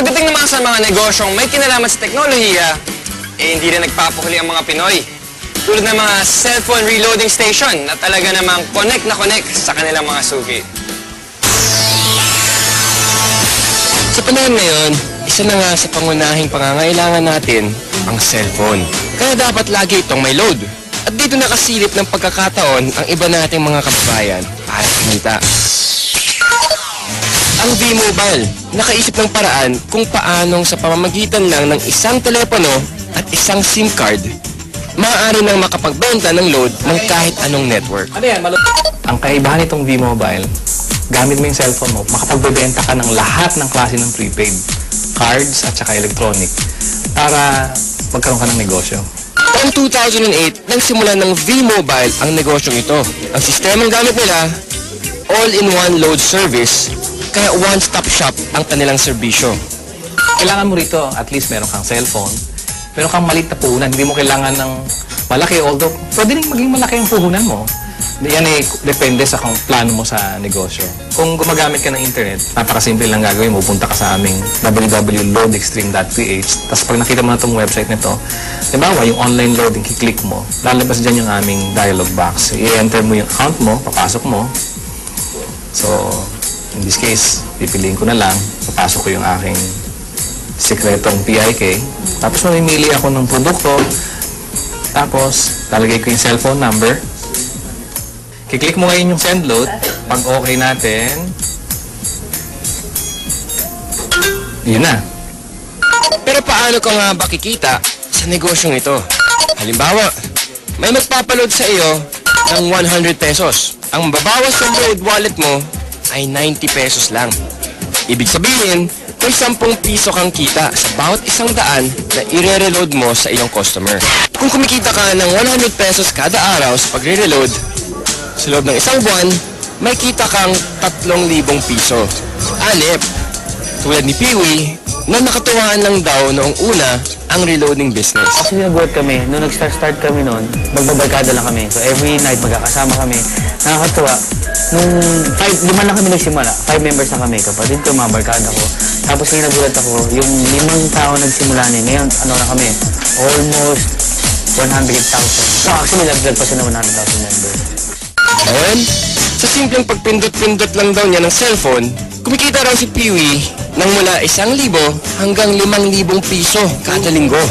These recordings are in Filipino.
Pagdating naman sa mga negosyong may kinalaman sa teknolohiya, eh hindi rin nagpapahuli ang mga Pinoy. Tulad ng mga cellphone reloading station na talaga namang connect na connect sa kanilang mga suki. Sa panahon ngayon, isa na nga sa pangunahing pangangailangan natin ang cellphone. Kaya dapat lagi itong may load. At dito nakasilip ng pagkakataon ang iba nating mga kababayan para kumita. Ang V-Mobile, nakaisip ng paraan kung paanong sa pamamagitan lang ng isang telepono at isang SIM card, maaari nang makapagbenta ng load ng kahit anong network. Ano yan? Malo- Ang kaibahan nitong V-Mobile, gamit mo yung cellphone mo, makapagbebenta ka ng lahat ng klase ng prepaid, cards at saka electronic, para magkaroon ka ng negosyo. Taong 2008, nagsimula ng V-Mobile ang negosyong ito. Ang sistemang gamit nila, all-in-one load service, kaya one-stop shop ang kanilang serbisyo. Kailangan mo rito, at least meron kang cellphone, meron kang maliit na puhunan, hindi mo kailangan ng malaki, although pwede rin maging malaki ang puhunan mo. Yan eh, depende sa kung plano mo sa negosyo. Kung gumagamit ka ng internet, napakasimple lang gagawin mo. Punta ka sa aming www.loadextreme.ph Tapos pag nakita mo na itong website nito, halimbawa yung online loading, kiklik mo, lalabas dyan yung aming dialog box. I-enter mo yung account mo, papasok mo. So, in this case, pipiliin ko na lang, papasok ko yung aking sikretong PIK. Tapos mamimili ako ng produkto. Tapos, lalagay ko yung cellphone number. Kiklik mo ngayon yung send load. Pag okay natin, yun na. Pero paano ka nga ba sa negosyong ito? Halimbawa, may magpapaload sa iyo ng 100 pesos. Ang babawas sa load wallet mo ay 90 pesos lang. Ibig sabihin, may 10 piso kang kita sa bawat isang daan na ire-reload mo sa iyong customer. Kung kumikita ka ng 100 pesos kada araw sa pagre-reload, sa loob ng isang buwan, may kita kang 3,000 piso. Anip, tulad ni Peewee, na nakatuwaan lang daw noong una ang reloading business. Actually, nag-work kami. Nung nag-start-start kami noon, magbabarkada lang kami. So, every night, magkakasama kami. Nakakatuwa. Nung five, lima lang kami nagsimula. Five members na kami. Kapatid ko, mga barkada ko. Tapos ngayon nagulat ako, yung limang tao nagsimula niya. Ngayon, ano na kami? Almost 100,000. So, actually, nag-vlog pa siya ng 100,000 members. Ngayon, sa simpleng pagpindot-pindot lang daw niya ng cellphone, kumikita raw si Peewee ng mula 1,000 hanggang 5,000 piso kada linggo.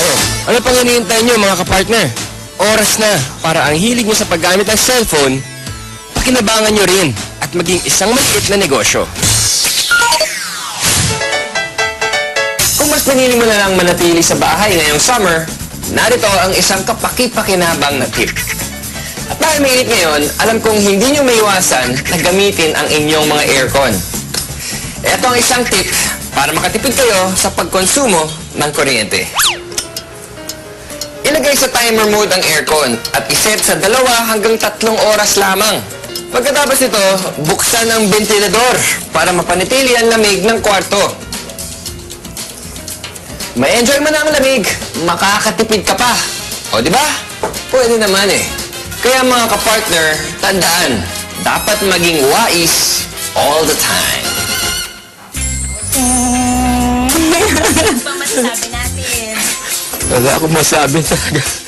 Oh, ano pang hinihintay niyo mga kapartner? Oras na para ang hilig niyo sa paggamit ng cellphone, pakinabangan niyo rin at maging isang maliit na negosyo. Kung mas pinili mo na lang manatili sa bahay ngayong summer, narito ang isang kapaki-pakinabang na tip. At dahil mainit ngayon, alam kong hindi nyo maiwasan na gamitin ang inyong mga aircon. Ito ang isang tip para makatipid kayo sa pagkonsumo ng kuryente. Ilagay sa timer mode ang aircon at iset sa dalawa hanggang tatlong oras lamang. Pagkatapos nito, buksan ang ventilador para mapanatili ang lamig ng kwarto. May enjoy mo na ang lamig, makakatipid ka pa. O di ba? Pwede naman eh. Kaya mga kapartner, tandaan, dapat maging wais all the time. Ano ba masasabi natin? Wala akong masabi talaga.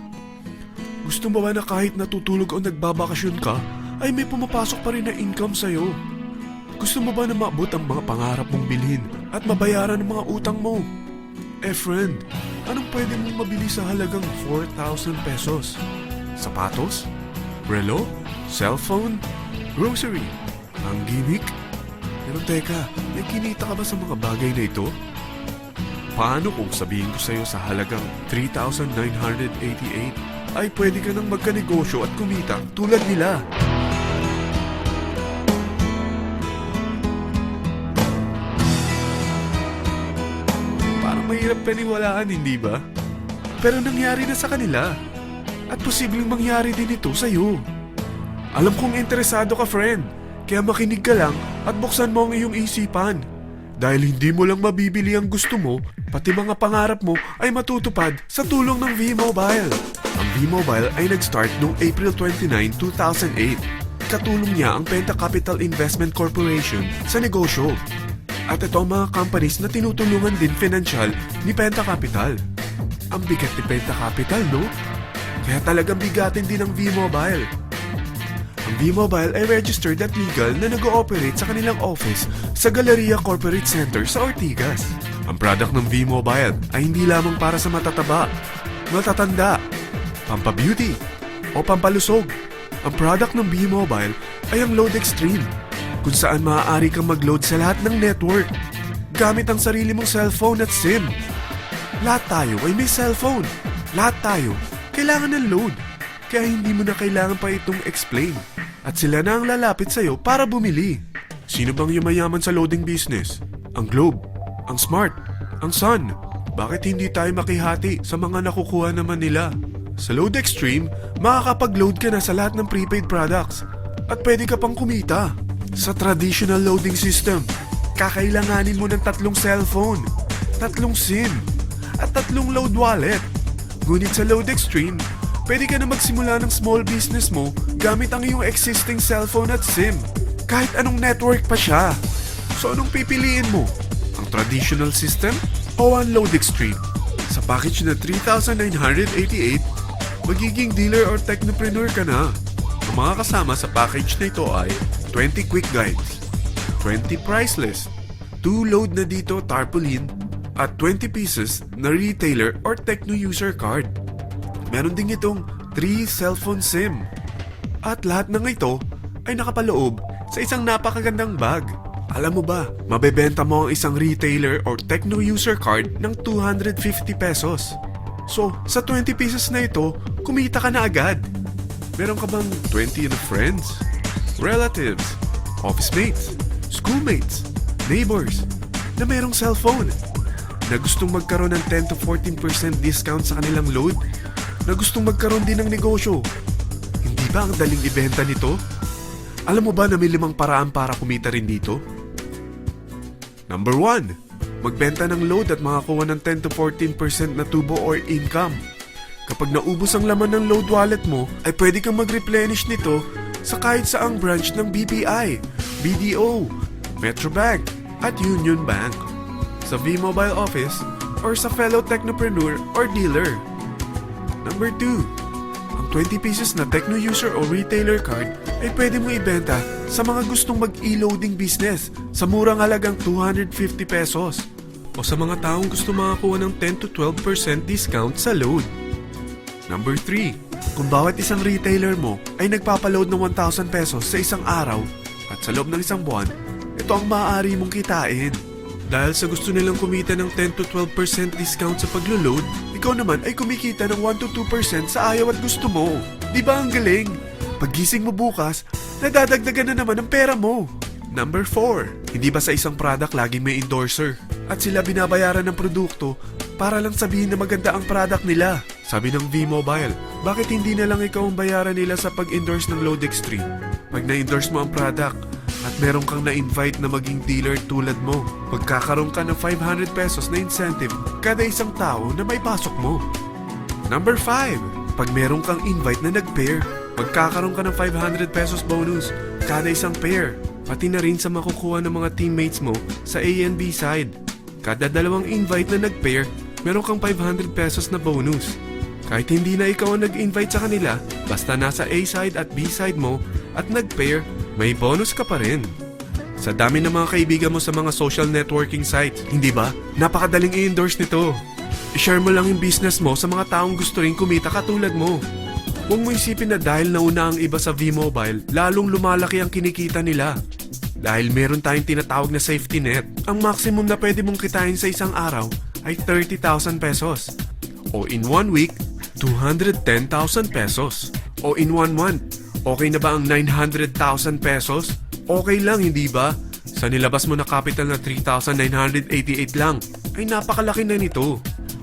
Gusto mo ba na kahit natutulog o nagbabakasyon ka, ay may pumapasok pa rin na income sa'yo? Gusto mo ba na maabot ang mga pangarap mong bilhin at mabayaran ang mga utang mo? Eh friend, anong pwede mong mabili sa halagang 4,000 pesos? Sapatos? Relo? Cellphone? Grocery? Ang gimmick? Pero teka, may kinita ka ba sa mga bagay na ito? Paano kung sabihin ko sa'yo sa halagang 3,988 ay pwede ka nang magkanegosyo at kumita tulad nila. Parang mahirap paniwalaan, hindi ba? Pero nangyari na sa kanila. At posibleng mangyari din ito sa'yo. Alam kong interesado ka, friend. Kaya makinig ka lang at buksan mo ang iyong isipan. Dahil hindi mo lang mabibili ang gusto mo, pati mga pangarap mo ay matutupad sa tulong ng V-Mobile. Ang V-Mobile ay nag-start noong April 29, 2008. Katulong niya ang Penta Capital Investment Corporation sa negosyo. At ito ang mga companies na tinutulungan din financial ni Penta Capital. Ang bigat ni Penta Capital, no? Kaya talagang bigatin din ang V-Mobile. Ang V-Mobile ay registered at legal na nag-ooperate sa kanilang office sa Galleria Corporate Center sa Ortigas. Ang product ng V-Mobile ay hindi lamang para sa matataba, matatanda, pampabeauty, o pampalusog. Ang product ng V-Mobile ay ang Load Extreme, kung saan maaari kang mag-load sa lahat ng network gamit ang sarili mong cellphone at SIM. Lahat tayo ay may cellphone. Lahat tayo kailangan ng load. Kaya hindi mo na kailangan pa itong explain. At sila na ang lalapit sa'yo para bumili. Sino bang yumayaman sa loading business? Ang Globe, ang Smart, ang Sun. Bakit hindi tayo makihati sa mga nakukuha naman nila? Sa Load Extreme, makakapag-load ka na sa lahat ng prepaid products. At pwede ka pang kumita. Sa traditional loading system, kakailanganin mo ng tatlong cellphone, tatlong SIM, at tatlong load wallet. Ngunit sa Load Extreme, pwede ka na magsimula ng small business mo gamit ang iyong existing cellphone at SIM. Kahit anong network pa siya. So anong pipiliin mo? Ang traditional system o ang Load Extreme? Sa package na 3,988, magiging dealer or technopreneur ka na. Ang mga kasama sa package na ito ay 20 quick guides, 20 price list, 2 load na dito tarpaulin, at 20 pieces na retailer or techno user card. Meron din itong 3 cellphone SIM. At lahat ng ito ay nakapaloob sa isang napakagandang bag. Alam mo ba, mabebenta mo ang isang retailer or techno user card ng 250 pesos. So, sa 20 pieces na ito, kumita ka na agad. Meron ka bang 20 na friends, relatives, office mates, schoolmates, neighbors, na merong cellphone? Na gustong magkaroon ng 10 to 14% discount sa kanilang load? Na gustong magkaroon din ng negosyo? Hindi ba ang daling ibenta nito? Alam mo ba na may limang paraan para kumita rin dito? Number 1. Magbenta ng load at makakuha ng 10 to 14% na tubo or income. Kapag naubos ang laman ng load wallet mo, ay pwede kang mag-replenish nito sa kahit saang branch ng BPI, BDO, Metrobank, at Union Bank. Sa V-Mobile office or sa fellow technopreneur or dealer. Number 2. Ang 20 pieces na techno user o retailer card ay pwede mo ibenta sa mga gustong mag-e-loading business sa murang halagang 250 pesos o sa mga taong gusto makakuha ng 10 to 12% discount sa load. Number 3. Kung bawat isang retailer mo ay nagpapaload ng 1,000 pesos sa isang araw at sa loob ng isang buwan, ito ang maaari mong kitain. Dahil sa gusto nilang kumita ng 10 to 12% discount sa paglo-load, ikaw naman ay kumikita ng 1 to 2% sa ayaw at gusto mo. Di ba ang galing? Paggising mo bukas, nadadagdagan na naman ang pera mo. Number 4. Hindi ba sa isang product laging may endorser? At sila binabayaran ng produkto para lang sabihin na maganda ang product nila. Sabi ng V-Mobile, bakit hindi na lang ikaw ang bayaran nila sa pag-endorse ng Load Extreme? Pag na-endorse mo ang product, meron kang na-invite na maging dealer tulad mo, magkakaroon ka ng 500 pesos na incentive kada isang tao na may pasok mo. Number 5. Pag meron kang invite na nag-pair, magkakaroon ka ng 500 pesos bonus kada isang pair, pati na rin sa makukuha ng mga teammates mo sa A and B side. Kada dalawang invite na nag-pair, meron kang 500 pesos na bonus. Kahit hindi na ikaw ang nag-invite sa kanila, basta nasa A side at B side mo at nag-pair, may bonus ka pa rin. Sa dami ng mga kaibigan mo sa mga social networking sites, hindi ba? Napakadaling i-endorse nito. I-share mo lang yung business mo sa mga taong gusto rin kumita katulad mo. Huwag mo isipin na dahil nauna ang iba sa V-Mobile, lalong lumalaki ang kinikita nila. Dahil meron tayong tinatawag na safety net, ang maximum na pwede mong kitain sa isang araw ay 30,000 pesos. O in one week, 210,000 pesos. O in one month, okay na ba ang 900,000 pesos? Okay lang, hindi ba? Sa nilabas mo na capital na 3,988 lang, ay napakalaki na nito.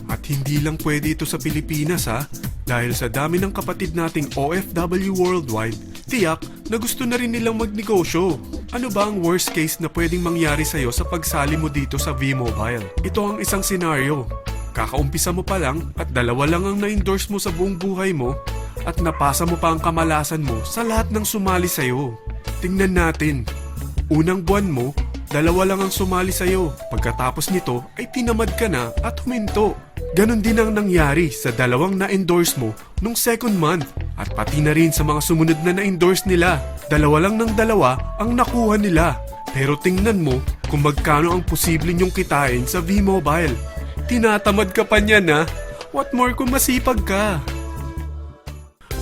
At hindi lang pwede ito sa Pilipinas ha, dahil sa dami ng kapatid nating OFW worldwide, tiyak na gusto na rin nilang magnegosyo. Ano ba ang worst case na pwedeng mangyari sa'yo sa pagsali mo dito sa V-Mobile? Ito ang isang senaryo. Kakaumpisa mo pa lang at dalawa lang ang na-endorse mo sa buong buhay mo at napasa mo pa ang kamalasan mo sa lahat ng sumali sa'yo. Tingnan natin. Unang buwan mo, dalawa lang ang sumali sa'yo. Pagkatapos nito ay tinamad ka na at huminto. Ganon din ang nangyari sa dalawang na-endorse mo nung second month at pati na rin sa mga sumunod na na-endorse nila. Dalawa lang ng dalawa ang nakuha nila. Pero tingnan mo kung magkano ang posible nyong kitain sa V-Mobile. Tinatamad ka pa niya na. What more kung masipag ka?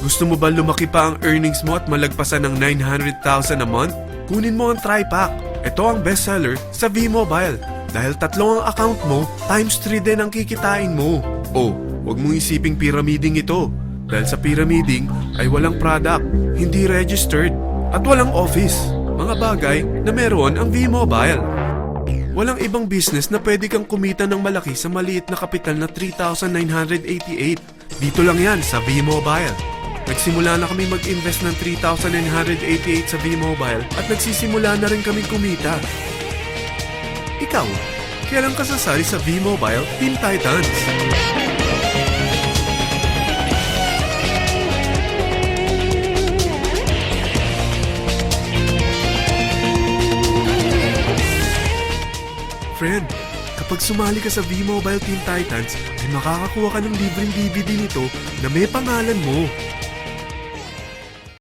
Gusto mo ba lumaki pa ang earnings mo at malagpasan ng 900,000 a month? Kunin mo ang TriPack. Ito ang bestseller sa V-Mobile. Dahil tatlo ang account mo, times 3 din ang kikitain mo. Oh, huwag mong isiping pyramiding ito. Dahil sa pyramiding ay walang product, hindi registered, at walang office. Mga bagay na meron ang V-Mobile. Walang ibang business na pwede kang kumita ng malaki sa maliit na kapital na 3,988. Dito lang yan sa V-Mobile. Nagsimula na kami mag-invest ng 3,988 sa V-Mobile at nagsisimula na rin kami kumita. Ikaw, kailan ka sasali sa V-Mobile Team Titans? Friend, kapag sumali ka sa V-Mobile Team Titans, ay makakakuha ka ng libreng DVD nito na may pangalan mo.